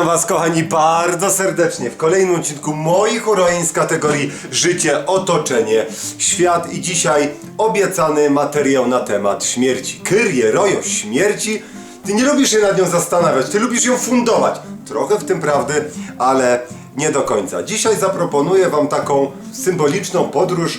Witam Was kochani bardzo serdecznie w kolejnym odcinku moich urodzin z kategorii Życie, otoczenie, świat i dzisiaj obiecany materiał na temat śmierci. Kyrie, rojo, śmierci? Ty nie lubisz się nad nią zastanawiać, ty lubisz ją fundować. Trochę w tym prawdy, ale nie do końca. Dzisiaj zaproponuję Wam taką symboliczną podróż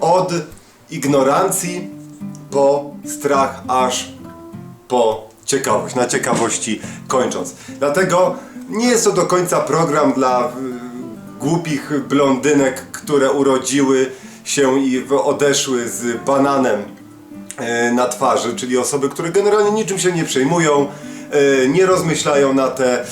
od ignorancji po strach aż po ciekawość, na ciekawości kończąc. Dlatego nie jest to do końca program dla y, głupich blondynek, które urodziły się i odeszły z bananem e, na twarzy, czyli osoby, które generalnie niczym się nie przejmują, e, nie rozmyślają na te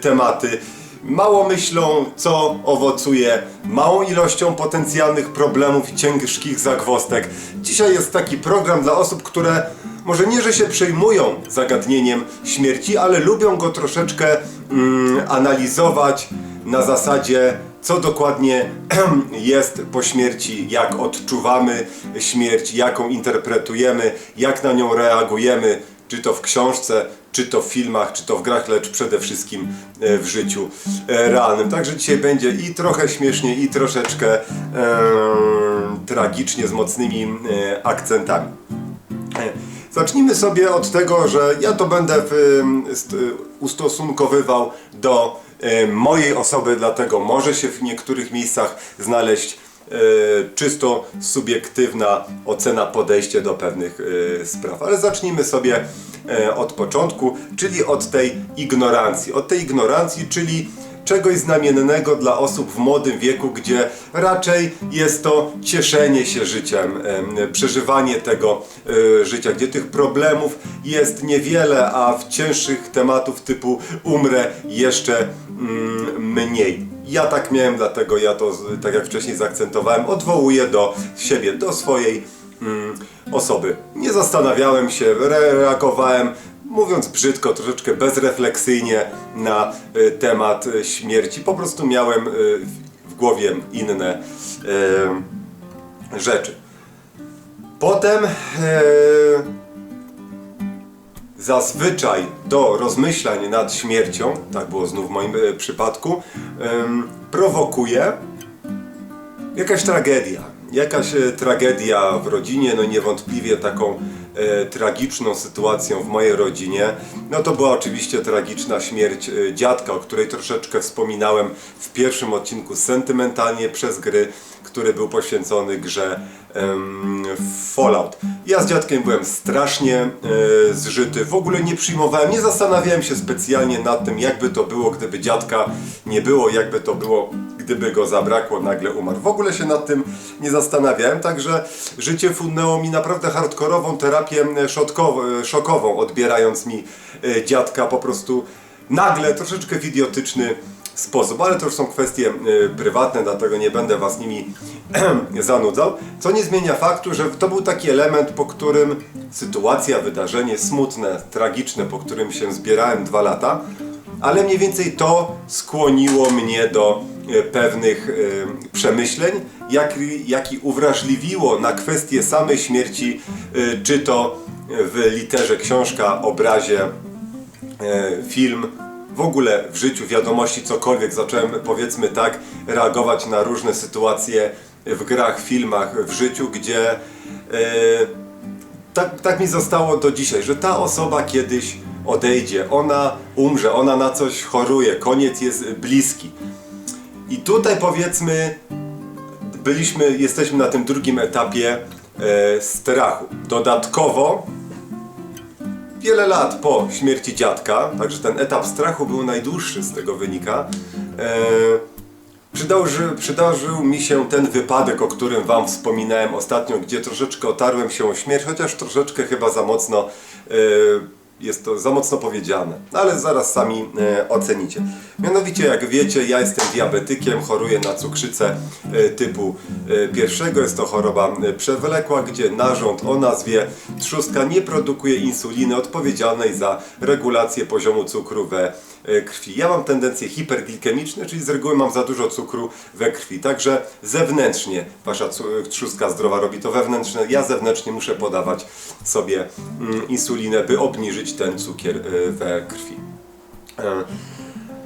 tematy. Mało myślą, co owocuje małą ilością potencjalnych problemów i ciężkich zagwostek. Dzisiaj jest taki program dla osób, które może nie, że się przejmują zagadnieniem śmierci, ale lubią go troszeczkę mm, analizować na zasadzie, co dokładnie jest po śmierci, jak odczuwamy śmierć, jaką interpretujemy, jak na nią reagujemy, czy to w książce, czy to w filmach, czy to w grach, lecz przede wszystkim e, w życiu e, realnym. Także dzisiaj będzie i trochę śmiesznie, i troszeczkę e, tragicznie, z mocnymi e, akcentami. Zacznijmy sobie od tego, że ja to będę st- ustosunkowywał do mojej osoby, dlatego może się w niektórych miejscach znaleźć e, czysto subiektywna ocena, podejście do pewnych e, spraw. Ale zacznijmy sobie e, od początku, czyli od tej ignorancji. Od tej ignorancji, czyli czegoś znamiennego dla osób w młodym wieku, gdzie raczej jest to cieszenie się życiem, em, przeżywanie tego e, życia, gdzie tych problemów jest niewiele, a w cięższych tematów typu umrę jeszcze mm, mniej. Ja tak miałem, dlatego ja to, tak jak wcześniej zaakcentowałem, odwołuję do siebie, do swojej mm, osoby. Nie zastanawiałem się, re reagowałem, mówiąc brzydko, troszeczkę bezrefleksyjnie na y, temat y, śmierci. Po prostu miałem y, w- głowie inne rzeczy. Potem zazwyczaj do rozmyślań nad śmiercią, tak było znów w moim przypadku, prowokuje jakaś tragedia. Jakaś tragedia w rodzinie, no niewątpliwie taką tragiczną sytuacją w mojej rodzinie. No to była oczywiście tragiczna śmierć e, dziadka, o której troszeczkę wspominałem w pierwszym odcinku sentymentalnie przez gry, który był poświęcony grze Fallout. Ja z dziadkiem byłem strasznie e, zżyty, w ogóle nie przyjmowałem, nie zastanawiałem się specjalnie nad tym, jakby to było, gdyby dziadka nie było, jakby to było, gdyby go zabrakło, nagle umarł. W ogóle się nad tym nie zastanawiałem, także życie fundnęło mi naprawdę hardkorową terapię szokową, odbierając mi e, dziadka po prostu nagle, troszeczkę w idiotyczny sposób, ale to już są kwestie e, prywatne, dlatego nie będę Was nimi zanudzał. Co nie zmienia faktu, że to był taki element, po którym sytuacja, wydarzenie smutne, tragiczne, po którym się zbierałem dwa lata, ale mniej więcej to skłoniło mnie do e, pewnych e, przemyśleń, jak, jak i uwrażliwiło na kwestię samej śmierci, e, czy to w literze książka, obrazie, film, w ogóle w życiu, wiadomości, cokolwiek. Zacząłem, powiedzmy tak, reagować na różne sytuacje w grach, filmach, w życiu, gdzie tak, tak mi zostało do dzisiaj, że ta osoba kiedyś odejdzie, ona umrze, ona na coś choruje, koniec jest bliski. I tutaj powiedzmy, byliśmy, jesteśmy na tym drugim etapie e, strachu. Dodatkowo wiele lat po śmierci dziadka, także ten etap strachu był najdłuższy z tego wynika. E, przydarzy, przydarzył mi się ten wypadek, o którym Wam wspominałem ostatnio, gdzie troszeczkę otarłem się o śmierć, chociaż troszeczkę chyba za mocno e, jest to za mocno powiedziane, ale zaraz sami e, ocenicie. Mianowicie, jak wiecie, ja jestem diabetykiem, choruję na cukrzycę e, typu e, pierwszego. Jest to choroba e, przewlekła, gdzie narząd o nazwie trzustka nie produkuje insuliny odpowiedzialnej za regulację poziomu cukru we krwi. Ja mam tendencje hiperglikemiczne, czyli z reguły mam za dużo cukru we krwi. Także zewnętrznie wasza cu- trzustka zdrowa robi to wewnętrzne. Ja zewnętrznie muszę podawać sobie mm, insulinę, by obniżyć ten cukier e, we krwi. E,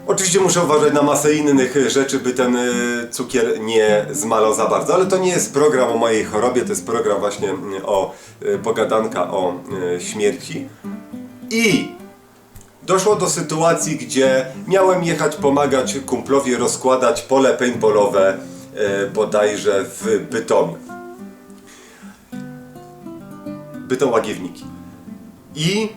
Oczywiście muszę uważać na masę innych rzeczy, by ten e, cukier nie zmalał za bardzo, ale to nie jest program o mojej chorobie, to jest program właśnie mm, o e, pogadanka o e, śmierci. I doszło do sytuacji, gdzie miałem jechać pomagać kumplowi rozkładać pole paintballowe e, bodajże w Bytomiu. Bytom Łagiewniki. I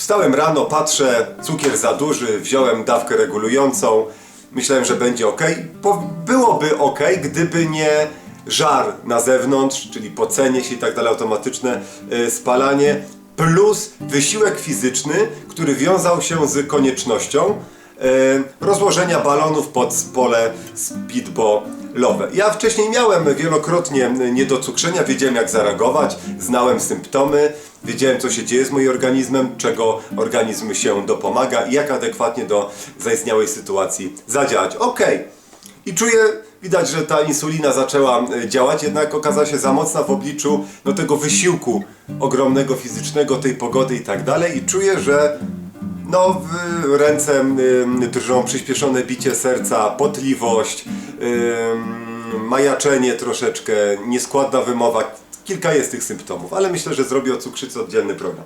Wstałem rano, patrzę, cukier za duży, wziąłem dawkę regulującą. Myślałem, że będzie ok. Po, byłoby ok, gdyby nie żar na zewnątrz, czyli pocenie się i tak dalej, automatyczne y, spalanie, plus wysiłek fizyczny, który wiązał się z koniecznością y, rozłożenia balonów pod pole speedballowe. Ja wcześniej miałem wielokrotnie niedocukrzenia, wiedziałem jak zareagować, znałem symptomy, wiedziałem co się dzieje z moim organizmem, czego organizm się dopomaga i jak adekwatnie do zaistniałej sytuacji zadziałać. Okej. I czuję, widać, że ta insulina zaczęła e, działać, jednak okazała się za mocna w obliczu no, tego wysiłku ogromnego fizycznego, tej pogody i tak dalej. I czuję, że no, ręce drżą przyspieszone bicie serca, potliwość, majaczenie troszeczkę, nieskładna wymowa. Kilka jest tych symptomów, ale myślę, że zrobię o cukrzycy oddzielny program.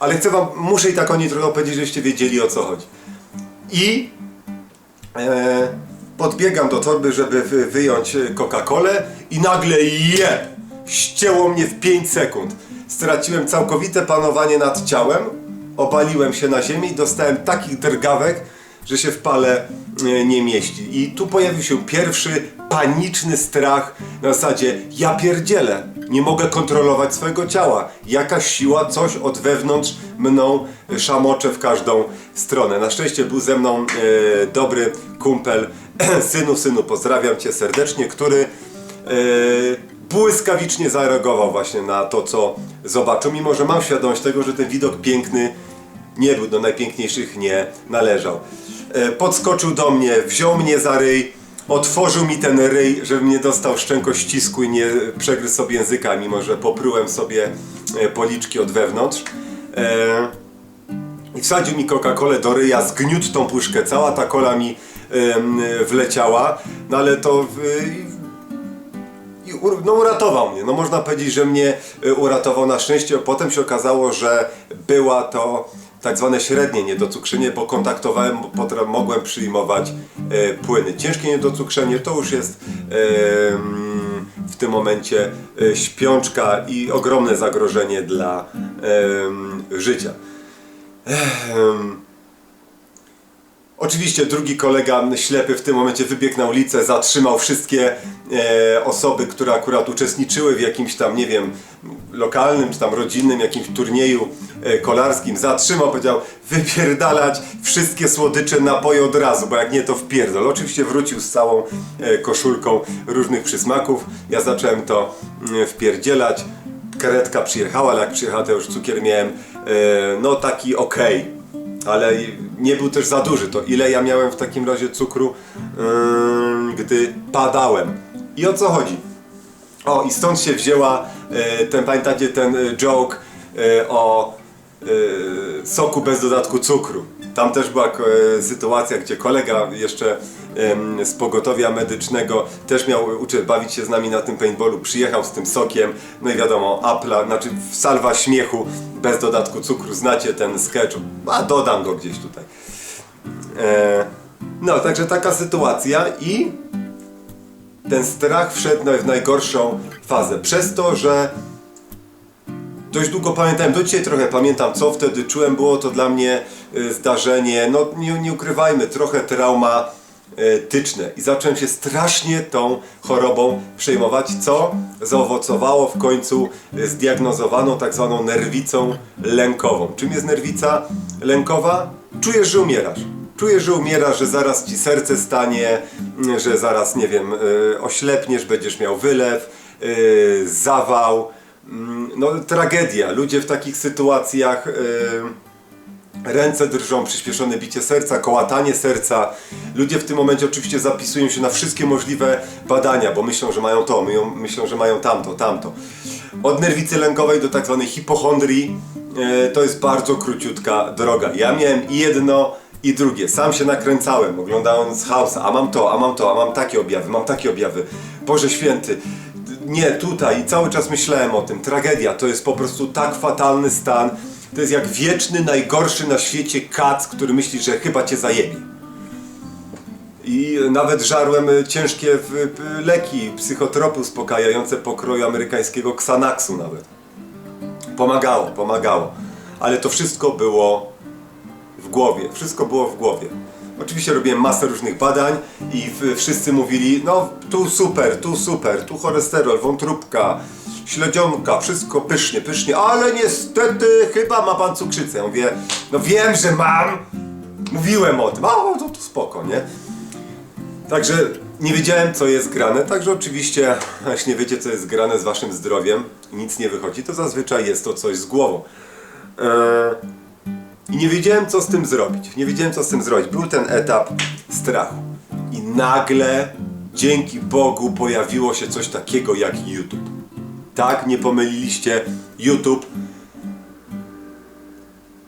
Ale chcę wam, muszę i tak o niej trochę powiedzieć, żebyście wiedzieli o co chodzi. I e, podbiegam do torby, żeby wy, wyjąć Coca-Colę i nagle je! Ścięło mnie w 5 sekund. Straciłem całkowite panowanie nad ciałem, obaliłem się na ziemi i dostałem takich drgawek, że się w pale e, nie mieści. I tu pojawił się pierwszy paniczny strach na zasadzie ja pierdzielę, nie mogę kontrolować swojego ciała. Jakaś siła, coś od wewnątrz mną szamocze w każdą stronę. Na szczęście był ze mną e, dobry kumpel, synu, synu, pozdrawiam Cię serdecznie, który e, błyskawicznie zareagował właśnie na to, co zobaczył, mimo że mam świadomość tego, że ten widok piękny nie był do najpiękniejszych, nie należał. E, Podskoczył do mnie, wziął mnie za ryj, otworzył mi ten ryj, żebym nie dostał szczękościsku i nie przegryzł sobie języka, mimo że poprułem sobie e, policzki od wewnątrz. I wsadził mi Coca-Colę do ryja, zgniótł tą puszkę, cała ta kola mi wleciała, no ale to ur- no uratował mnie. No można powiedzieć, że mnie y, uratował na szczęście. Potem się okazało, że była to tak zwane średnie niedocukrzenie, bo kontaktowałem, potra- mogłem przyjmować e, płyny. Ciężkie niedocukrzenie to już jest w tym momencie śpiączka i ogromne zagrożenie dla życia. Em, Oczywiście drugi kolega ślepy w tym momencie wybiegł na ulicę, zatrzymał wszystkie e, osoby, które akurat uczestniczyły w jakimś tam, nie wiem, lokalnym czy tam rodzinnym jakimś turnieju e, kolarskim. Zatrzymał, powiedział wypierdalać wszystkie słodycze, napoje od razu, bo jak nie to wpierdol. Oczywiście wrócił z całą e, koszulką różnych przysmaków. Ja zacząłem to mm, wpierdzielać. Karetka przyjechała, ale jak przyjechała to już cukier miałem e, no taki okej ale nie był też za duży. To ile ja miałem w takim razie cukru, yy, gdy padałem. I o co chodzi? O, i stąd się wzięła e, ten, pamiętacie ten e, joke e, o e, soku bez dodatku cukru. Tam też była e, sytuacja, gdzie kolega jeszcze z pogotowia medycznego też miał uczy, bawić się z nami na tym paintballu, przyjechał z tym sokiem, no i wiadomo, apla, znaczy salwa śmiechu bez dodatku cukru, znacie ten sketch, a dodam go gdzieś tutaj. E, no, także taka sytuacja i ten strach wszedł w najgorszą fazę. Przez to, że dość długo pamiętałem, do dzisiaj trochę pamiętam, co wtedy czułem, było to dla mnie y, zdarzenie, no nie, nie ukrywajmy, trochę traumatyczne. I zacząłem się strasznie tą chorobą przejmować, co zaowocowało w końcu y, zdiagnozowaną tak zwaną nerwicą lękową. Czym jest nerwica lękowa? Czujesz, że umierasz. Czujesz, że umierasz, że zaraz ci serce stanie, mm, że zaraz, nie wiem, y, oślepniesz, będziesz miał wylew, y, zawał. Mm, No, tragedia. Ludzie w takich sytuacjach y, ręce drżą, przyspieszone bicie serca, kołatanie serca. Ludzie w tym momencie oczywiście zapisują się na wszystkie możliwe badania, bo myślą, że mają to, myślą, że mają tamto, tamto. Od nerwicy lękowej do tak zwanej hipochondrii e, to jest bardzo króciutka droga. Ja miałem jedno I drugie, sam się nakręcałem, oglądając House, a mam to, a mam to, a mam takie objawy, mam takie objawy. Boże święty, nie, tutaj i cały czas myślałem o tym. Tragedia to jest po prostu tak fatalny stan. To jest jak wieczny, najgorszy na świecie kac, który myśli, że chyba cię zajebie. I nawet żarłem y, ciężkie y, leki, psychotropy uspokajające pokroju amerykańskiego Xanaxu nawet. Pomagało, pomagało. Ale to wszystko było w głowie. Wszystko było w głowie. Oczywiście robiłem masę różnych badań i wszyscy mówili, no tu super, tu super, tu cholesterol, wątróbka, śledzionka, wszystko pysznie, pysznie, ale niestety chyba ma pan cukrzycę. Ja mówię, no wiem, że mam, mówiłem o tym, a to, to spoko, nie? Także nie wiedziałem, co jest grane, także oczywiście, jeśli nie wiecie, co jest grane z waszym zdrowiem nic nie wychodzi, to zazwyczaj jest to coś z głową. Eee, I nie wiedziałem, co z tym zrobić. Nie wiedziałem, co z tym zrobić. Był ten etap strachu. I nagle, dzięki Bogu, pojawiło się coś takiego jak YouTube. Tak, nie pomyliliście. YouTube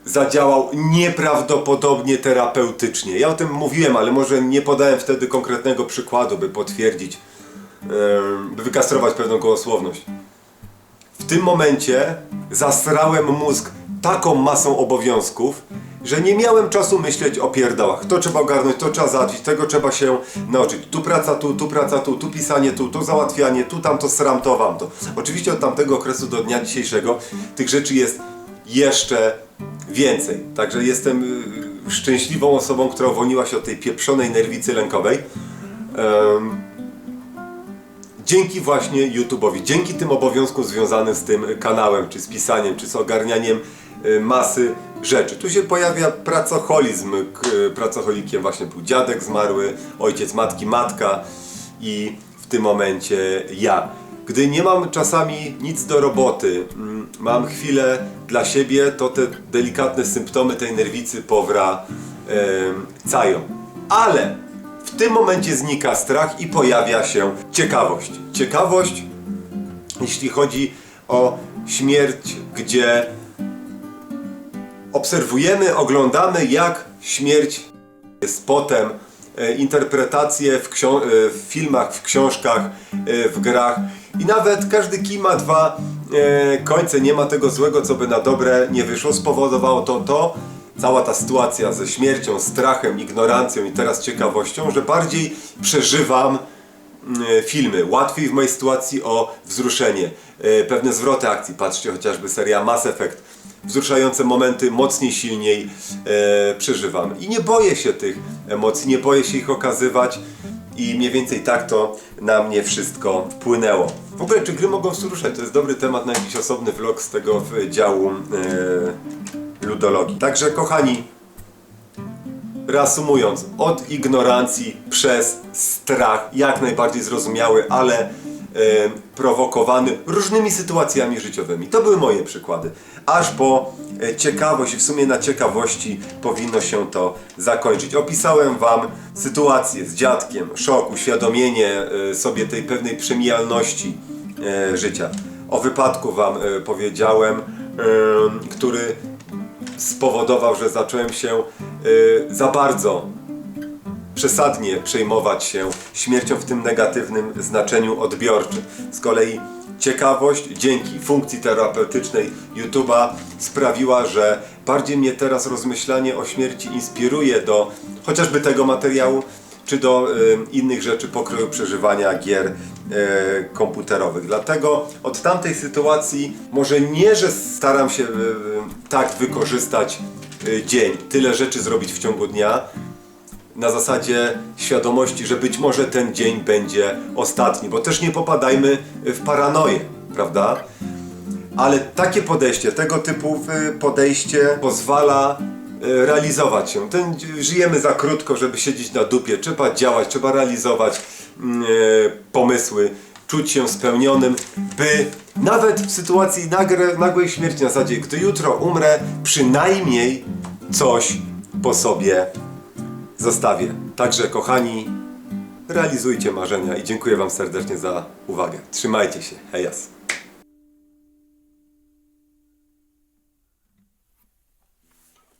zadziałał nieprawdopodobnie terapeutycznie. Ja o tym mówiłem, ale może nie podałem wtedy konkretnego przykładu, by potwierdzić, by wykastrować pewną gołosłowność. W tym momencie zasrałem mózg taką masą obowiązków, że nie miałem czasu myśleć o pierdałach. To trzeba ogarnąć, to trzeba załatwić, tego trzeba się nauczyć. Tu praca tu, tu praca tu, tu pisanie tu, tu załatwianie, tu tamto sram to wam to. Oczywiście od tamtego okresu do dnia dzisiejszego tych rzeczy jest jeszcze więcej. Także jestem y, szczęśliwą osobą, która uwolniła się od tej pieprzonej nerwicy lękowej. Em, dzięki właśnie YouTube'owi, dzięki tym obowiązkom związanym z tym kanałem, czy z pisaniem, czy z ogarnianiem masy rzeczy. Tu się pojawia pracoholizm. K- Pracocholikiem właśnie był dziadek zmarły, ojciec matki, matka i w tym momencie ja. Gdy nie mam czasami nic do roboty, mm, mam chwilę dla siebie, to te delikatne symptomy tej nerwicy powracają. Ale w tym momencie znika strach i pojawia się ciekawość. Ciekawość, jeśli chodzi o śmierć, gdzie obserwujemy, oglądamy jak śmierć jest potem, e, interpretacje w, e, w filmach, w książkach, e, w grach i nawet każdy kij ma dwa końce, nie ma tego złego, co by na dobre nie wyszło, spowodowało to to, cała ta sytuacja ze śmiercią, strachem, ignorancją i teraz ciekawością, że bardziej przeżywam filmy. Łatwiej w mojej sytuacji o wzruszenie, pewne zwroty akcji. Patrzcie chociażby seria Mass Effect. Wzruszające momenty mocniej, silniej e, przeżywam. I nie boję się tych emocji, nie boję się ich okazywać i mniej więcej tak to na mnie wszystko wpłynęło. W ogóle, czy gry mogą wzruszać? To jest dobry temat na jakiś osobny vlog z tego działu e, ludologii. Także kochani, Reasumując, od ignorancji przez strach, jak najbardziej zrozumiały, ale prowokowany różnymi sytuacjami życiowymi. To były moje przykłady. Aż po e, ciekawość w sumie na ciekawości powinno się to zakończyć. Opisałem Wam sytuację z dziadkiem, szok, uświadomienie e, sobie tej pewnej przemijalności e, życia. O wypadku Wam powiedziałem, który spowodował, że zacząłem się za bardzo przesadnie przejmować się śmiercią w tym negatywnym znaczeniu odbiorczym. Z kolei ciekawość dzięki funkcji terapeutycznej YouTube'a sprawiła, że bardziej mnie teraz rozmyślanie o śmierci inspiruje do chociażby tego materiału, czy do y, innych rzeczy pokroju przeżywania gier y, komputerowych. Dlatego od tamtej sytuacji może nie, że staram się y, y, tak wykorzystać y, dzień, tyle rzeczy zrobić w ciągu dnia, na zasadzie świadomości, że być może ten dzień będzie ostatni, bo też nie popadajmy w paranoję, prawda? Ale takie podejście, tego typu y, podejście pozwala y, realizować się. Ten, żyjemy za krótko, żeby siedzieć na dupie. Trzeba działać, trzeba realizować mm, y, pomysły, czuć się spełnionym, by nawet w sytuacji nagłej śmierci na zasadzie, gdy jutro umrę, przynajmniej coś po sobie zostawię. Także kochani, realizujcie marzenia i dziękuję Wam serdecznie za uwagę. Trzymajcie się. Hejas.